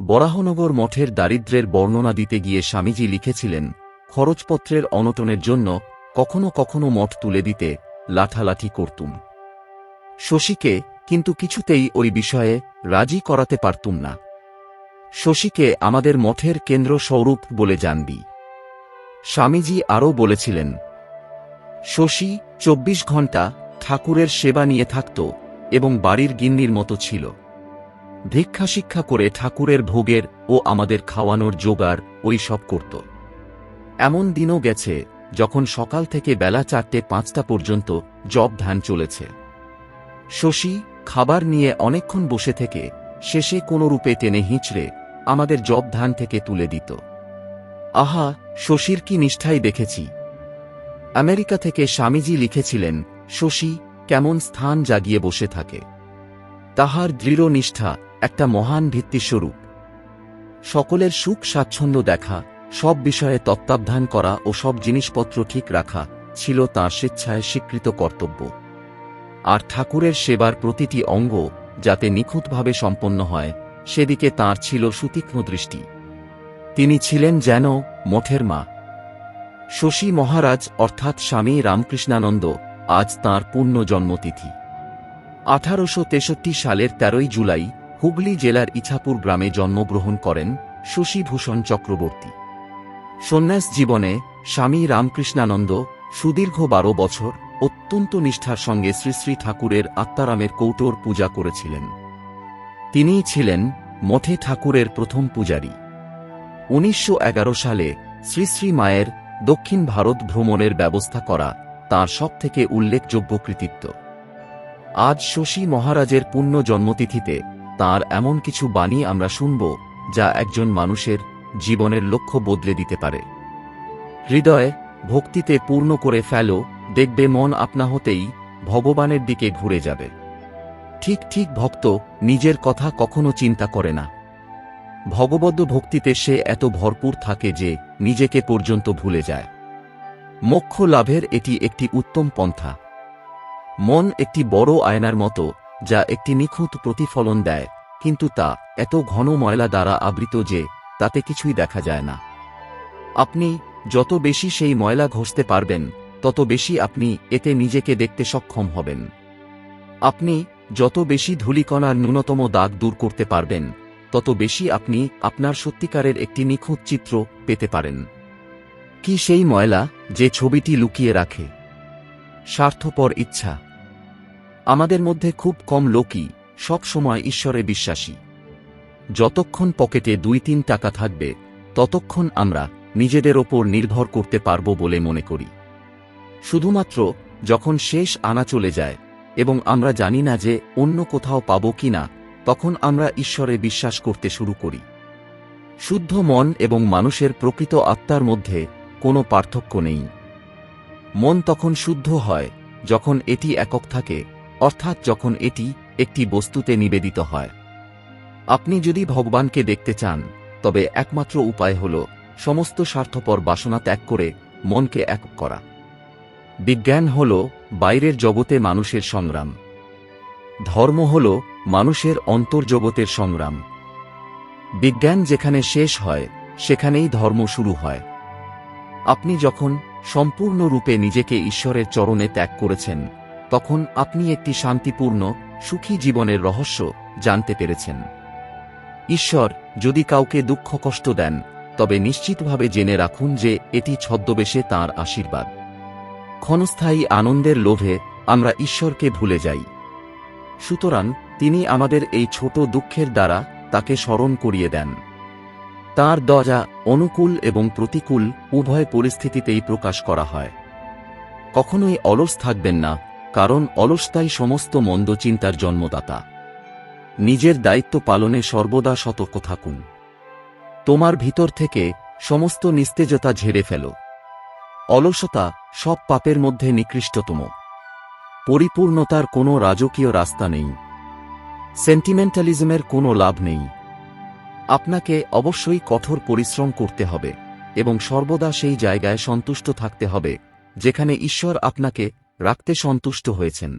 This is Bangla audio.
বরাহনগর মঠের দারিদ্র্যের বর্ণনা দিতে গিয়ে স্বামীজি লিখেছিলেন, খরচপত্রের অনটনের জন্য কখনো কখনো মঠ তুলে দিতে লাঠালাঠি করতুম। শশীকে কিন্তু কিছুতেই ওই বিষয়ে রাজি করাতে পারতুম না। শশীকে আমাদের মঠের কেন্দ্র স্বরূপ বলে জানবি। স্বামীজি আরও বলেছিলেন, শশী চব্বিশ ঘণ্টা ঠাকুরের সেবা নিয়ে থাকত এবং বাড়ির গিন্নির মতো ছিল। ভিক্ষা শিক্ষা করে ঠাকুরের ভোগের ও আমাদের খাওয়ানোর জোগাড় ওই সব করত। এমন দিনও গেছে যখন সকাল থেকে বেলা চারটে পাঁচটা পর্যন্ত জব ধ্যান চলেছে। শশী খাবার নিয়ে অনেকক্ষণ বসে থেকে শেষে কোনো রূপে টেনে হিঁচড়ে আমাদের জব ধান থেকে তুলে দিত। আহা, শশীর কি নিষ্ঠাই দেখেছি। আমেরিকা থেকে স্বামীজি লিখেছিলেন, শশী, কেমন স্থান জাগিয়ে বসে থাকে। তাহার দৃঢ় নিষ্ঠা একটা মহান ভিত্তিস্বরূপ সকলের সুখ স্বাচ্ছন্দ্য দেখা, সব বিষয়ে তত্ত্বাবধান করা ও সব জিনিসপত্র ঠিক রাখা ছিল তাঁর স্বেচ্ছায় স্বীকৃত কর্তব্য। আর ঠাকুরের সেবার প্রতিটি অঙ্গ যাতে নিখুঁতভাবে সম্পন্ন হয়, সেদিকে তাঁর ছিল সুতীক্ষ্ণ দৃষ্টি। তিনি ছিলেন যেন মঠের মা। শশী মহারাজ অর্থাৎ স্বামী রামকৃষ্ণানন্দ আজ তাঁর পূর্ণ জন্মতিথি। আঠারোশো তেষট্টি সালের তেরোই জুলাই হুগলি জেলার ইছাপুর গ্রামে জন্মগ্রহণ করেন শশীভূষণ চক্রবর্তী। সন্ন্যাস জীবনে স্বামী রামকৃষ্ণানন্দ সুদীর্ঘ বারো বছর অত্যন্ত নিষ্ঠার সঙ্গে শ্রী শ্রী ঠাকুরের আত্মারামের কৌটোর পূজা করেছিলেন। তিনিই ছিলেন মঠে ঠাকুরের প্রথম পূজারী। উনিশশো এগারো সালে শ্রী শ্রী মায়ের দক্ষিণ ভারত ভ্রমণের ব্যবস্থা করা তাঁর সবথেকে উল্লেখযোগ্য কৃতিত্ব। আজ শশী মহারাজের পুণ্য জন্মতিথিতে তার এমন কিছু বাণী আমরা শুনব, যা একজন মানুষের জীবনের লক্ষ্য বদলে দিতে পারে। হৃদয় ভক্তিতে পূর্ণ করে ফেলো, দেখবে মন আপনা হতেই ভগবানের দিকে ঘুরে যাবে। ঠিক ঠিক ভক্ত নিজের কথা কখনো চিন্তা করে না। ভগবদ্য ভক্তিতে সে এত ভরপুর থাকে যে নিজেকে পর্যন্ত ভুলে যায়। মোক্ষ লাভের এটি একটি উত্তম পন্থা। মন একটি বড় আয়নার মতো যা একটি নিখুঁত প্রতিফলন দেয়, কিন্তু তা এত ঘন ময়লা দ্বারা আবৃত যে তাতে কিছুই দেখা যায় না। আপনি যত বেশি সেই ময়লা ঘষতে পারবেন, তত বেশি আপনি এতে নিজেকে দেখতে সক্ষম হবেন। আপনি যত বেশি ধূলিকণার ন্যূনতম দাগ দূর করতে পারবেন, তত বেশি আপনি আপনার সত্যিকারের একটি নিখুঁত চিত্র পেতে পারেন। কি সেই ময়লা যে ছবিটি লুকিয়ে রাখে? স্বার্থপর ইচ্ছা। আমাদের মধ্যে খুব কম লোকই সব সময় ঈশ্বরে বিশ্বাসী। যতক্ষণ পকেটে দুই তিন টাকা থাকবে, ততক্ষণ আমরা নিজেদের ওপর নির্ভর করতে পারব বলে মনে করি। শুধুমাত্র যখন শেষ আনা চলে যায় এবং আমরা জানি না যে অন্য কোথাও পাব কি না, তখন আমরা ঈশ্বরে বিশ্বাস করতে শুরু করি। শুদ্ধ মন এবং মানুষের প্রকৃত আত্মার মধ্যে কোনো পার্থক্য নেই। মন তখন শুদ্ধ হয় যখন এটি একক থাকে অর্থাৎ যখন এটি একটি বস্তুতে নিবেদিত হয়। আপনি যদি ভগবানকে দেখতে চান, তবে একমাত্র উপায় হল সমস্ত স্বার্থপর বাসনা ত্যাগ করে মনকে এক করা। বিজ্ঞান হল বাইরের জগতে মানুষের সংগ্রাম। ধর্ম হল মানুষের অন্তর্জগতের সংগ্রাম। বিজ্ঞান যেখানে শেষ হয়, সেখানেই ধর্ম শুরু হয়। আপনি যখন সম্পূর্ণরূপে নিজেকে ঈশ্বরের চরণে ত্যাগ করেছেন তখন আপনি একটি শান্তিপূর্ণ, সুখী জীবনের রহস্য জানতে পেরেছেন। ঈশ্বর, যদি কাউকে দুঃখ কষ্ট দেন, তবে নিশ্চিতভাবে জেনে রাখুন যে এটি ছদ্মবেশে তাঁর আশীর্বাদ। ক্ষণস্থায়ী আনন্দের লোভে আমরা ঈশ্বরকে ভুলে যাই। সুতরাং, তিনি আমাদের এই ছোট দুঃখের দ্বারা তাকে স্মরণ করিয়ে দেন। তার দজা অনুকূল এবং প্রতিকূল উভয় পরিস্থিতিতেই প্রকাশ করা হয়। কখনোই অলস থাকবেন না কারণ অলসতাই সমস্ত মন্দ চিন্তার জন্মদাতা। নিজের দায়িত্ব পালনে সর্বদা সতর্ক থাকুন। তোমার ভিতর থেকে সমস্ত নিস্তেজতা ঝেড়ে ফেল। অলসতা সব পাপের মধ্যে নিকৃষ্টতম। পরিপূর্ণতার কোনো রাজকীয় রাস্তা নেই। সেন্টিমেন্টালিজমের কোনো লাভ নেই। আপনাকে অবশ্যই কঠোর পরিশ্রম করতে হবে এবং সর্বদা সেই জায়গায় সন্তুষ্ট থাকতে হবে, যেখানে ঈশ্বর আপনাকে রাখতে সন্তুষ্ট হয়েছেন।